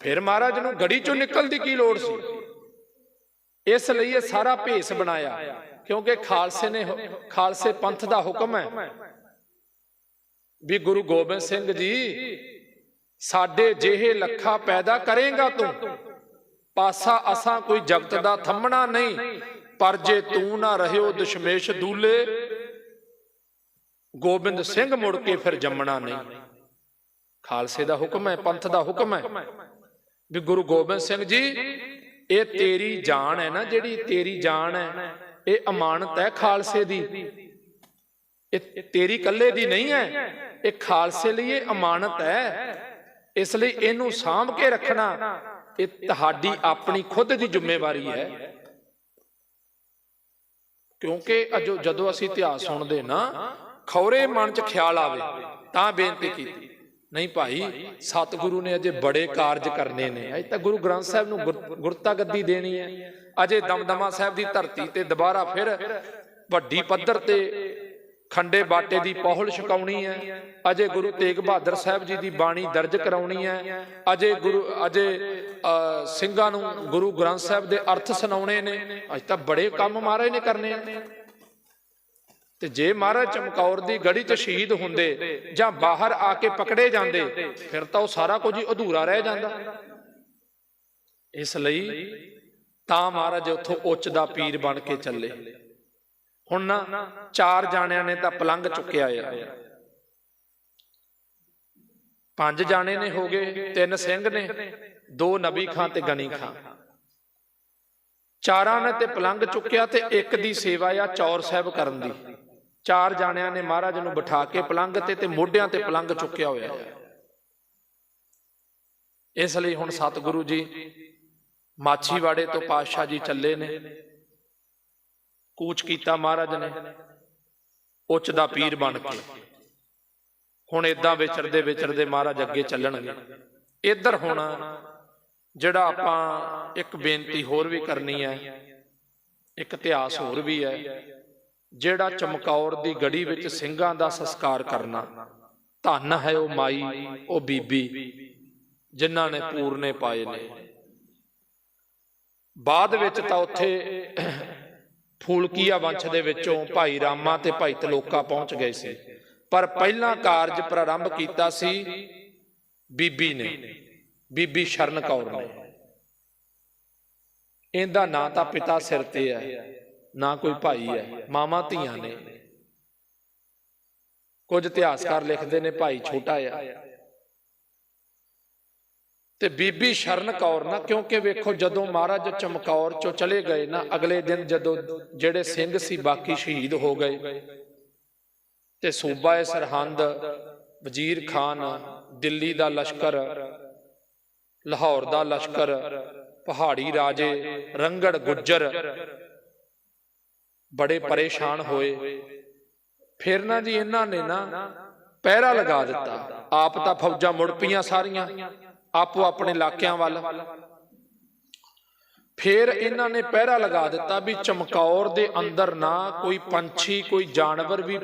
ਫਿਰ ਮਹਾਰਾਜ ਨੂੰ ਗੜੀ ਚੋਂ ਨਿਕਲਣ ਦੀ ਕੀ ਲੋੜ ਸੀ? ਇਸ ਲਈ ਇਹ ਸਾਰਾ ਭੇਸ ਬਣਾਇਆ, ਕਿਉਂਕਿ ਖਾਲਸੇ ਨੇ ਖਾਲਸੇ ਪੰਥ ਦਾ ਹੁਕਮ ਹੈ। ਵੀ ਗੁਰੂ ਗੋਬਿੰਦ ਸਿੰਘ ਜੀ ਸਾਡੇ ਜਿਹੇ ਲੱਖਾ ਪੈਦਾ ਕਰੇਗਾ ਤੂੰ। ਪਾਸਾ ਅਸਾਂ ਕੋਈ ਜਗਤ ਦਾ ਥੰਮਣਾ ਨਹੀਂ, ਪਰ ਜੇ ਤੂੰ ਨਾ ਰਹਿਓ ਦਸ਼ਮੇਸ਼ ਦੂਲੇ, ਗੋਬਿੰਦ ਸਿੰਘ ਮੁੜ ਕੇ ਫਿਰ ਜੰਮਣਾ ਨਹੀਂ। ਖਾਲਸੇ ਦਾ ਹੁਕਮ ਹੈ, ਪੰਥ ਦਾ ਹੁਕਮ ਹੈ। ਵੀ ਗੁਰੂ ਗੋਬਿੰਦ ਸਿੰਘ ਜੀ, ਇਹ ਤੇਰੀ ਜਾਨ ਹੈ ਨਾ, ਜਿਹੜੀ ਤੇਰੀ ਜਾਨ ਹੈ, ਇਹ ਅਮਾਨਤ ਹੈ ਖਾਲਸੇ ਦੀ। ਇਹ ਤੇਰੀ ਕੱਲੇ ਦੀ ਨਹੀਂ ਹੈ, ਇਹ ਖਾਲਸੇ ਲਈ ਇਹ ਅਮਾਨਤ ਹੈ। ਇਸ ਲਈ ਇਹਨੂੰ ਸਾਂਭ ਕੇ ਰੱਖਣਾ ਇਹ ਤੁਹਾਡੀ ਆਪਣੀ ਖੁਦ ਦੀ ਜ਼ਿੰਮੇਵਾਰੀ ਹੈ। ਕਿਉਂਕਿ ਜਦੋਂ ਅਸੀਂ ਇਤਿਹਾਸ ਸੁਣਦੇ ਨਾ, ਖੌਰੇ ਮਨ 'ਚ ਖਿਆਲ ਆਵੇ, ਤਾਂ ਬੇਨਤੀ ਕੀਤੀ। ਨਹੀਂ ਭਾਈ, ਸਤਿਗੁਰੂ ਨੇ ਅਜੇ ਬੜੇ ਕਾਰਜ ਕਰਨੇ ਨੇ। ਅਜੇ ਤਾਂ ਗੁਰੂ ਗ੍ਰੰਥ ਸਾਹਿਬ ਨੂੰ ਗੁਰ- ਗੁਰਤਾ ਗੱਦੀ ਦੇਣੀ ਹੈ। ਅਜੇ ਦਮਦਮਾ ਸਾਹਿਬ ਦੀ ਧਰਤੀ ਤੇ ਦੁਬਾਰਾ ਫਿਰ ਵੱਡੀ ਪੱਧਰ ਤੇ ਖੰਡੇ ਬਾਟੇ ਦੀ ਪਹੁਲ ਛਕਾਉਣੀ ਹੈ। ਅਜੇ ਗੁਰੂ ਤੇਗ ਬਹਾਦਰ ਸਾਹਿਬ ਜੀ ਦੀ ਬਾਣੀ ਦਰਜ ਕਰਾਉਣੀ ਹੈ। ਅਜੇ ਗੁਰੂ ਅਜੇ ਸਿੰਘਾਂ ਨੂੰ ਗੁਰੂ ਗ੍ਰੰਥ ਸਾਹਿਬ ਦੇ ਅਰਥ ਸੁਣਾਉਣੇ ਨੇ। ਅੱਜ ਤਾਂ ਬੜੇ ਕੰਮ ਮਹਾਰਾਜ ਨੇ ਕਰਨੇ ਤੇ ਜੇ ਮਹਾਰਾਜ ਚਮਕੌਰ ਦੀ ਗੜੀ 'ਚ ਸ਼ਹੀਦ ਹੁੰਦੇ ਜਾਂ ਬਾਹਰ ਆ ਕੇ ਪਕੜੇ ਜਾਂਦੇ ਫਿਰ ਤਾਂ ਉਹ ਸਾਰਾ ਕੁਝ ਹੀ ਅਧੂਰਾ ਰਹਿ ਜਾਂਦਾ। ਇਸ ਲਈ ਤਾਂ ਮਹਾਰਾਜ ਉੱਥੋਂ ਉੱਚ ਦਾ ਪੀਰ ਬਣ ਕੇ ਚੱਲੇ। ਹੁਣ ਨਾ ਚਾਰ ਜਾਣਿਆਂ ਨੇ ਤਾਂ ਪਲੰਘ ਚੁੱਕਿਆ ਆ। ਪੰਜ ਜਾਣੇ ਨੇ ਹੋ ਗਏ, ਤਿੰਨ ਸਿੰਘ ਨੇ, ਦੋ ਨਬੀ ਖਾਂ ਤੇ ਗਨੀ ਖਾਂ। ਚਾਰਾਂ ਨੇ ਤੇ ਪਲੰਗ ਚੁੱਕਿਆ ਤੇ ਇੱਕ ਦੀ ਸੇਵਾ ਆ ਚੌਰ ਸਾਹਿਬ ਕਰਨ ਦੀ। ਚਾਰ ਜਾਣਿਆਂ ਨੇ ਮਹਾਰਾਜ ਨੂੰ ਬਿਠਾ ਕੇ ਪਲੰਘ ਤੇ ਤੇ ਮੋਢਿਆਂ ਤੇ ਪਲੰਗ ਚੁੱਕਿਆ ਹੋਇਆ ਹੈ ਇਸ ਲਈ ਹੁਣ ਸਤਿਗੁਰੂ ਜੀ, ਮਾਛੀਵਾੜੇ ਤੋਂ ਪਾਤਸ਼ਾਹ ਜੀ ਚੱਲੇ ਨੇ। ਕੂਚ ਕੀਤਾ ਮਹਾਰਾਜ ਨੇ। ਉੱਚ ਦਾ ਪੀਰ ਬਣ ਕੇ। ਹੁਣ ਇਦਾਂ ਵਿਚਰਦੇ ਵਿਚਰਦੇ ਮਹਾਰਾਜ ਅੱਗੇ ਚੱਲਣਗੇ। ਇੱਧਰ ਹੁਣ ਜਿਹੜਾ ਆਪਾਂ ਇੱਕ ਬੇਨਤੀ ਹੋਰ ਵੀ ਕਰਨੀ ਹੈ, ਇੱਕ ਇਤਿਹਾਸ ਹੋਰ ਵੀ ਹੈ, ਜਿਹੜਾ ਚਮਕੌਰ ਦੀ ਗੜੀ ਵਿੱਚ ਸਿੰਘਾਂ ਦਾ ਸੰਸਕਾਰ ਕਰਨਾ, ਧੰਨ ਹੈ ਉਹ ਮਾਈ, ਉਹ ਬੀਬੀ, ਜਿਨ੍ਹਾਂ ਨੇ ਪੂਰਨੇ ਪਾਏ ਨੇ। ਬਾਅਦ ਵਿੱਚ ਤਾਂ ਉੱਥੇ ਫੂਲਕੀਆ ਵੰਸ਼ ਦੇ ਵਿੱਚੋਂ ਭਾਈ ਰਾਮਾ ਤੇ ਭਾਈ ਤਲੋਕਾ ਪਹੁੰਚ ਗਏ ਸੀ। ਪਰ ਪਹਿਲਾ ਕਾਰਜ ਪ੍ਰਾਰੰਭ ਕੀਤਾ ਸੀ ਬੀਬੀ ਨੇ। ਬੀਬੀ ਸ਼ਰਨ ਕੌਰ ਨੇ। ਇਹਦਾ ਨਾਂ ਤਾਂ ਪਿਤਾ ਸਿਰ ਤੇ ਹੈ। ਨਾ ਕੋਈ ਭਾਈ ਹੈ। ਮਾਮਾ ਧੀਆਂ ਨੇ। ਕੁਝ ਇਤਿਹਾਸਕਾਰ ਲਿਖਦੇ ਨੇ ਭਾਈ ਛੋਟਾ ਆ ਤੇ ਬੀਬੀ ਸ਼ਰਨ ਕੌਰ ਨਾ, ਕਿਉਂਕਿ ਵੇਖੋ ਜਦੋਂ ਮਹਾਰਾਜ ਚਮਕੌਰ ਚੋਂ ਚਲੇ ਗਏ ਨਾ, ਅਗਲੇ ਦਿਨ ਜਦੋਂ ਜਿਹੜੇ ਸਿੰਘ ਸੀ ਬਾਕੀ ਸ਼ਹੀਦ ਹੋ ਗਏ। ਤੇ ਸੂਬਾ ਏ ਸਰਹੰਦ, ਵਜ਼ੀਰ ਖਾਨ, ਦਿੱਲੀ ਦਾ ਲਸ਼ਕਰ, ਲਾਹੌਰ ਦਾ ਲਸ਼ਕਰ, ਪਹਾੜੀ ਰਾਜੇ, ਰੰਗੜ ਗੁੱਜਰ, ਬੜੇ ਪਰੇਸ਼ਾਨ ਹੋਏ। ਫਿਰ ਨਾ ਜੀ ਇਹਨਾਂ ਨੇ ਨਾ ਪਹਿਰਾ ਲਗਾ ਦਿੱਤਾ। ਆਪ ਤਾਂ ਫੌਜਾਂ ਮੁੜ ਪਈਆਂ ਸਾਰੀਆਂ। ਆਪੋ ਆਪਣੇ ਇਲਾਕਿਆਂ ਵੱਲ। ਫਿਰ ਇਹਨਾਂ ਨੇ ਪਹਿਰਾ ਲਗਾ ਦਿੱਤਾ ਵੀ ਚਮਕੌਰ ਦੇ ਅੰਦਰ ਨਾ ਕੋਈ ਪੰਛੀ ਕੋਈ ਜਾਨਵਰ ਵੀ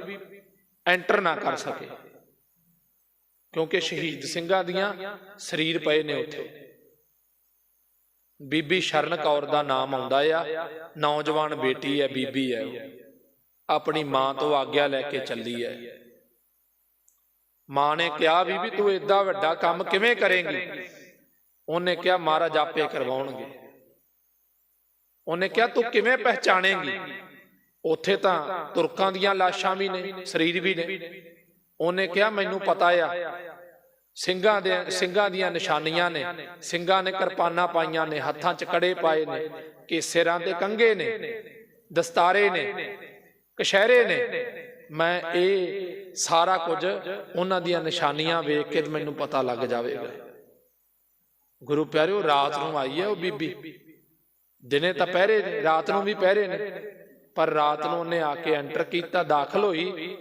ਐਂਟਰ ਨਾ ਕਰ ਸਕੇ। ਕਿਉਂਕਿ ਸ਼ਹੀਦ ਸਿੰਘਾਂ ਦੀਆਂ ਸਰੀਰ ਪਏ ਨੇ ਉੱਥੇ। ਬੀਬੀ ਸ਼ਰਨ ਕੌਰ ਦਾ ਨਾਮ ਆਉਂਦਾ ਆ। ਨੌਜਵਾਨ ਬੇਟੀ ਹੈ ਬੀਬੀ ਹੈ ਆਪਣੀ ਮਾਂ ਤੋਂ ਆਗਿਆ ਲੈ ਕੇ ਚੱਲੀ ਹੈ। ਮਾਂ ਨੇ ਕਿਹਾ ਵੀ ਤੂੰ ਏਡਾ ਵੱਡਾ ਕੰਮ ਕਿਵੇਂ ਕਰੇਂਗੀ? ਉਹਨੇ ਕਿਹਾ, ਮਹਾਰਾਜ ਆਪੇ ਕਰਵਾਉਣਗੇ। ਉਹਨੇ ਕਿਹਾ, ਤੂੰ ਕਿਵੇਂ ਪਹਿਚਾਣੇਂਗੀ? ਉੱਥੇ ਤਾਂ ਤੁਰਕਾਂ ਦੀਆਂ ਲਾਸ਼ਾਂ ਵੀ ਨੇ, ਸਰੀਰ ਵੀ ਨੇ। ਉਹਨੇ ਕਿਹਾ, ਮੈਨੂੰ ਪਤਾ ਆ, ਸਿੰਘਾਂ ਦੇ, ਸਿੰਘਾਂ ਦੀਆਂ ਨਿਸ਼ਾਨੀਆਂ ਨੇ, ਸਿੰਘਾਂ ਨੇ ਕਿਰਪਾਨਾਂ ਪਾਈਆਂ ਨੇ, ਹੱਥਾਂ 'ਚ ਕੜੇ ਪਾਏ ਨੇ ਕਿ ਸਿਰਾਂ ਤੇ ਕੰਗੇ ਨੇ, ਦਸਤਾਰੇ ਨੇ, ਕਸ਼ਹਿਰੇ ਨੇ। ਮੈਂ ਇਹ ਸਾਰਾ ਕੁਝ ਉਹਨਾਂ ਦੀਆਂ ਨਿਸ਼ਾਨੀਆਂ ਵੇਖ ਕੇ ਮੈਨੂੰ ਪਤਾ ਲੱਗ ਜਾਵੇਗਾ। ਗੁਰੂ ਪਿਆਰਿਓ, ਰਾਤ ਨੂੰ ਆਈ ਹੈ ਉਹ ਬੀਬੀ। ਦਿਨੇ ਤਾਂ ਪਹਿਰੇ ਨੇ, ਰਾਤ ਨੂੰ ਵੀ ਪਹਿਰੇ ਨੇ। ਪਰ ਰਾਤ ਨੂੰ ਉਹਨੇ ਆ ਕੇ ਐਂਟਰ ਕੀਤਾ, ਦਾਖਲ ਹੋਈ।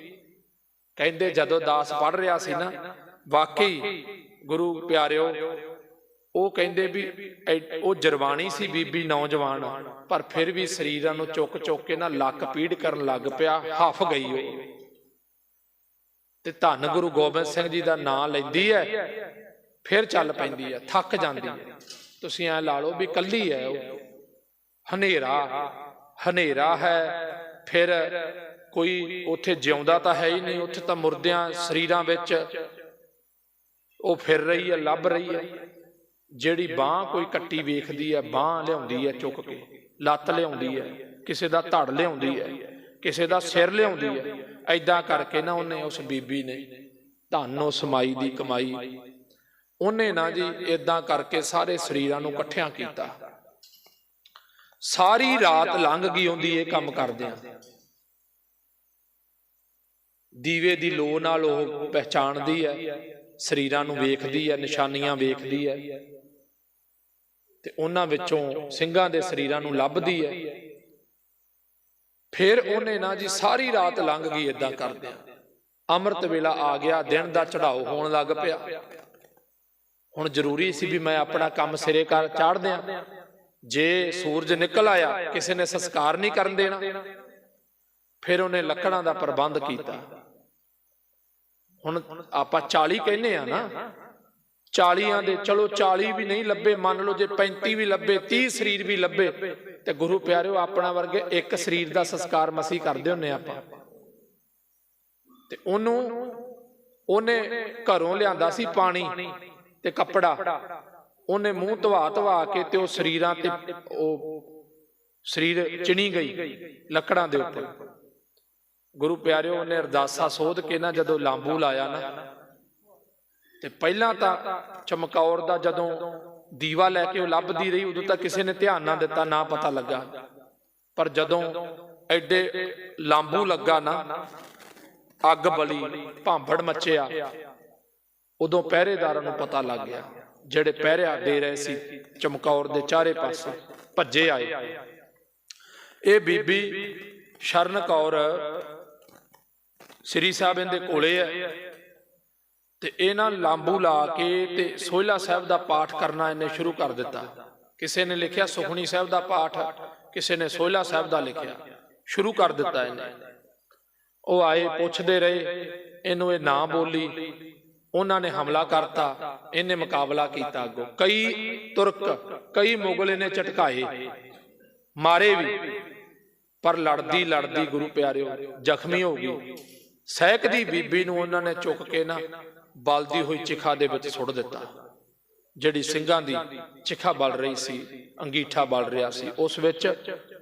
ਕਹਿੰਦੇ ਜਦੋਂ ਦਾਸ ਪੜ ਰਿਹਾ ਸੀ ਨਾ, ਵਾਕਈ ਗੁਰੂ ਪਿਆਰਿਓ, ਉਹ ਕਹਿੰਦੇ ਵੀ ਉਹ ਜਰਵਾਣੀ ਸੀ ਬੀਬੀ ਨੌਜਵਾਨ, ਪਰ ਫਿਰ ਵੀ ਸਰੀਰਾਂ ਨੂੰ ਚੁੱਕ ਚੁੱਕ ਕੇ ਨਾ ਲੱਕ ਪੀੜ ਕਰਨ ਲੱਗ ਪਿਆ, ਹਫ ਗਈ ਉਹ। ਤੇ ਧੰਨ ਗੁਰੂ ਗੋਬਿੰਦ ਸਿੰਘ ਜੀ ਦਾ ਨਾਮ ਲੈਂਦੀ ਹੈ ਫਿਰ ਚੱਲ ਪੈਂਦੀ ਹੈ ਥੱਕ ਜਾਂਦੀ ਹੈ। ਤੁਸੀਂ ਐ ਲਾ ਲਓ ਵੀ ਕੱਲੀ ਹੈ ਉਹ। ਹਨੇਰਾ ਹਨੇਰਾ ਹੈ। ਫਿਰ ਕੋਈ ਉੱਥੇ ਜਿਉਂਦਾ ਤਾਂ ਹੈ ਹੀ ਨਹੀਂ ਉੱਥੇ ਤਾਂ ਮੁਰਦਿਆਂ ਸਰੀਰਾਂ ਵਿੱਚ ਉਹ ਫਿਰ ਰਹੀ ਹੈ ਲੱਭ ਰਹੀ ਹੈ ਜਿਹੜੀ ਬਾਹ ਕੋਈ ਕੱਟੀ ਵੇਖਦੀ ਹੈ ਬਾਹ ਲਿਆਉਂਦੀ ਹੈ ਚੁੱਕ ਕੇ ਲੱਤ ਲਿਆਉਂਦੀ ਹੈ ਕਿਸੇ ਦਾ ਧੜ ਲਿਆਉਂਦੀ ਹੈ। ਕਿਸੇ ਦਾ ਸਿਰ ਲਿਆਉਂਦੀ ਹੈ ਐਦਾਂ ਕਰਕੇ ਨਾ ਉਹਨੇ ਉਸ ਬੀਬੀ ਨੇ ਧਨ ਉਸ ਦੀ ਕਮਾਈ। ਉਹਨੇ ਨਾ ਜੀ ਇਦਾਂ ਕਰਕੇ ਸਾਰੇ ਸਰੀਰਾਂ ਨੂੰ ਇਕੱਠਿਆਂ ਕੀਤਾ। ਸਾਰੀ ਰਾਤ ਲੰਘ ਗਈ ਹੁੰਦੀ ਇਹ ਕੰਮ ਕਰਦਿਆਂ। ਦੀਵੇ ਦੀ ਲੋ ਨਾਲ ਉਹ ਪਹਿਚਾਣਦੀ ਹੈ ਸਰੀਰਾਂ ਨੂੰ ਵੇਖਦੀ ਹੈ ਨਿਸ਼ਾਨੀਆਂ ਵੇਖਦੀ ਹੈ ਤੇ ਉਹਨਾਂ ਵਿੱਚੋਂ ਸਿੰਘਾਂ ਦੇ ਸਰੀਰਾਂ ਨੂੰ ਲੱਭਦੀ ਹੈ ਫਿਰ ਉਹਨੇ ਨਾ ਜੀ ਸਾਰੀ ਰਾਤ ਲੰਘ ਗਈ ਇਦਾਂ ਕਰਦਿਆਂ। ਅੰਮ੍ਰਿਤ ਵੇਲਾ ਆ ਗਿਆ ਦਿਨ ਦਾ ਚੜਾਓ ਹੋਣ ਲੱਗ ਪਿਆ। ਹੁਣ ਜ਼ਰੂਰੀ ਸੀ ਵੀ ਮੈਂ ਆਪਣਾ ਕੰਮ ਸਿਰੇ ਕਰ ਚਾੜ ਦਿਆਂ। ਜੇ ਸੂਰਜ ਨਿਕਲ ਆਇਆ ਕਿਸੇ ਨੇ ਸੰਸਕਾਰ ਨਹੀਂ ਕਰਨ ਦੇਣਾ। ਫਿਰ ਉਹਨੇ ਲੱਕੜਾਂ ਦਾ ਪ੍ਰਬੰਧ ਕੀਤਾ। ਹੁਣ ਆਪਾਂ 40 ਕਹਿੰਦੇ ਆ ਨਾ 40ਾਂ ਦੇ ਚਲੋ 40 ਵੀ ਨਹੀਂ ਲੱਭੇ ਮੰਨ ਲਓ ਜੇ 35 ਵੀ ਲੱਭੇ 30 ਸਰੀਰ ਵੀ ਲੱਭੇ ਤੇ ਗੁਰੂ ਪਿਆਰਿਓ, ਆਪਣਾ ਵਰਗੇ ਇੱਕ ਸਰੀਰ ਦਾ ਸੰਸਕਾਰ ਮਸੀ ਕਰਦੇ ਹੁੰਨੇ ਆਪਾਂ। ਤੇ ਉਹਨੂੰ ਉਹਨੇ ਘਰੋਂ ਲਿਆਂਦਾ ਸੀ ਪਾਣੀ ਤੇ ਕੱਪੜਾ। ਉਹਨੇ ਮੂੰਹ ਧਵਾ ਧਵਾ ਕੇ ਤੇ ਉਹ ਸਰੀਰਾਂ ਤੇ ਉਹ ਸਰੀਰ ਚਿਣੀ ਗਈ ਲੱਕੜਾਂ ਦੇ ਉੱਤੇ। ਗੁਰੂ ਪਿਆਰਿਓ, ਉਹਨੇ ਅਰਦਾਸਾ ਸੋਧ ਕੇ ਨਾ ਜਦੋਂ ਲਾਂਬੂ ਲਾਇਆ ਨਾ, ਤੇ ਪਹਿਲਾਂ ਤਾਂ ਚਮਕੌਰ ਦਾ ਜਦੋਂ ਦੀਵਾ ਲੈ ਕੇ ਉਹ ਲੱਭਦੀ ਰਹੀ, ਉਦੋਂ ਤਾਂ ਕਿਸੇ ਨੇ ਧਿਆਨ ਨਾ ਦਿੱਤਾ, ਨਾ ਪਤਾ ਲੱਗਾ। ਪਰ ਜਦੋਂ ਐਡੇ ਲਾਂਬੂ ਲੱਗਾ ਨਾ, ਅੱਗ ਬਲੀ, ਭਾਂਬੜ ਮੱਚਿਆ, ਉਦੋਂ ਪਹਿਰੇਦਾਰਾਂ ਨੂੰ ਪਤਾ ਲੱਗ ਗਿਆ, ਜਿਹੜੇ ਪਹਿਰਿਆ ਦੇ ਰਹੇ ਸੀ, ਚਮਕੌਰ ਦੇ ਚਾਰੇ ਪਾਸੇ ਭੱਜੇ ਆਏ। ਇਹ ਬੀਬੀ ਸ਼ਰਨ ਕੌਰ ਸ੍ਰੀ ਸਾਹਿਬ ਦੇ ਕੋਲੇ ਹੈ। ਤੇ ਇਹਨਾਂ ਲਾਂਬੂ ਲਾ ਕੇ ਤੇ ਸੋਹਿਲਾ ਸਾਹਿਬ ਦਾ ਪਾਠ ਕਰਨਾ ਇਹਨੇ ਸ਼ੁਰੂ ਕਰ ਦਿੱਤਾ। ਕਿਸੇ ਨੇ ਲਿਖਿਆ ਸੁਖਣੀ ਸਾਹਿਬ ਦਾ ਪਾਠ, ਕਿਸੇ ਨੇ ਸੋਹਿਲਾ ਸਾਹਿਬ ਦਾ ਲਿਖਿਆ। ਸ਼ੁਰੂ ਕਰ ਦਿੱਤਾ ਇਹਨੇ। ਉਹ ਆਏ, ਪੁੱਛਦੇ ਰਹੇ, ਇਹਨੂੰ ਇਹ ਨਾ ਬੋਲੀ। ਉਹਨਾਂ ਨੇ ਹਮਲਾ ਕਰਤਾ, ਇਹਨੇ ਮੁਕਾਬਲਾ ਕੀਤਾ ਅੱਗੋਂ। ਕਈ ਤੁਰਕ, ਕਈ ਮੁਗਲ ਇਹਨੇ ਝਟਕਾਏ। ਮਾਰੇ ਵੀ, ਪਰ ਲੜਦੀ ਲੜਦੀ ਗੁਰੂ ਪਿਆਰਿਓ, ਜ਼ਖਮੀ ਹੋ ਗਈ। ਸਹਿਕ ਦੀ ਬੀਬੀ ਨੂੰ ਉਹਨਾਂ ਨੇ ਚੁੱਕ ਕੇ ਨਾ ਬਲਦੀ ਹੋਈ ਚਿਖਾ ਦੇ ਵਿੱਚ ਸੁੱਟ ਦਿੱਤਾ। ਜਿਹੜੀ ਸਿੰਘਾਂ ਦੀ ਚਿਖਾ ਬਲ ਰਹੀ ਸੀ, ਅੰਗੀਠਾ ਬਲ ਰਿਹਾ ਸੀ, ਉਸ ਵਿੱਚ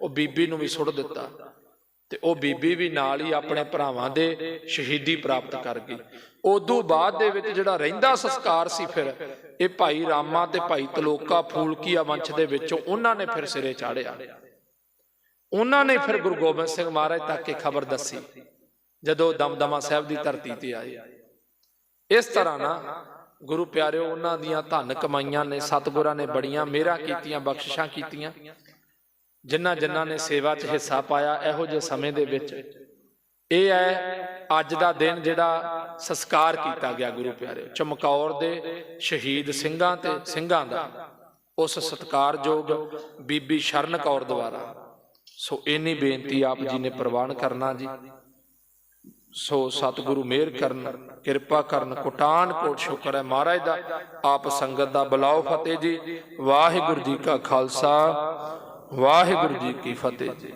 ਉਹ ਬੀਬੀ ਨੂੰ ਵੀ ਸੁੱਟ ਦਿੱਤਾ ਤੇ ਉਹ ਬੀਬੀ ਵੀ ਨਾਲ ਹੀ ਆਪਣੇ ਭਰਾਵਾਂ ਦੇ ਸ਼ਹੀਦੀ ਪ੍ਰਾਪਤ ਕਰ ਗਈ। ਉਦੋਂ ਬਾਅਦ ਦੇ ਵਿੱਚ ਜਿਹੜਾ ਰਹਿੰਦਾ ਸੰਸਕਾਰ ਸੀ ਫਿਰ, ਇਹ ਭਾਈ ਰਾਮਾ ਤੇ ਭਾਈ ਤਲੋਕਾ ਫੂਲਕੀਆ ਵੰਸ਼ ਦੇ ਵਿੱਚੋਂ ਉਹਨਾਂ ਨੇ ਫਿਰ ਸਿਰੇ ਚਾੜਿਆ ਉਹਨਾਂ ਨੇ ਫਿਰ ਗੁਰੂ ਗੋਬਿੰਦ ਸਿੰਘ ਮਹਾਰਾਜ ਤੱਕ ਇਹ ਖਬਰ ਦੱਸੀ। ਜਦੋਂ ਦਮਦਮਾ ਸਾਹਿਬ ਦੀ ਧਰਤੀ ਤੇ ਆਏ ਇਸ ਤਰ੍ਹਾਂ ਨਾ, ਗੁਰੂ ਪਿਆਰਿਓ, ਉਹਨਾਂ ਦੀਆਂ ਧਨ ਕਮਾਈਆਂ ਨੇ, ਸਤਿਗੁਰਾਂ ਨੇ ਬੜੀਆਂ ਮਿਹਰਾਂ ਕੀਤੀਆਂ, ਬਖਸ਼ਿਸ਼ਾਂ ਕੀਤੀਆਂ। ਜਿਨ੍ਹਾਂ ਜਿਨ੍ਹਾਂ ਨੇ ਸੇਵਾ 'ਚ ਹਿੱਸਾ ਪਾਇਆ, ਇਹੋ ਜਿਹੇ ਸਮੇਂ ਦੇ ਵਿੱਚ। ਇਹ ਹੈ ਅੱਜ ਦਾ ਦਿਨ ਜਿਹੜਾ ਸੰਸਕਾਰ ਕੀਤਾ ਗਿਆ ਗੁਰੂ ਪਿਆਰਿਓ। ਚਮਕੌਰ ਦੇ ਸ਼ਹੀਦ ਸਿੰਘਾਂ ਤੇ ਸਿੰਘਾਂ ਦਾ ਉਸ ਸਤਕਾਰਯੋਗ ਬੀਬੀ ਸ਼ਰਨ ਕੌਰ ਦੁਆਰਾ। ਸੋ ਇੰਨੀ ਬੇਨਤੀ ਆਪ ਜੀ ਨੇ ਪ੍ਰਵਾਨ ਕਰਨਾ ਜੀ। ਸੋ ਸਤਿਗੁਰੂ ਮਿਹਰ ਕਰਨ, ਕਿਰਪਾ ਕਰਨ, ਕੋਟਾਨ ਕੋਟ ਸ਼ੁਕਰ ਹੈ ਮਹਾਰਾਜ ਦਾ। ਆਪ ਸੰਗਤ ਦਾ ਬਲਾਓ ਫਤਿਹ ਜੀ। ਵਾਹਿਗੁਰੂ ਜੀ ਕਾ ਖਾਲਸਾ, ਵਾਹਿਗੁਰੂ ਜੀ ਕੀ ਫਤਿਹ। ਜੀ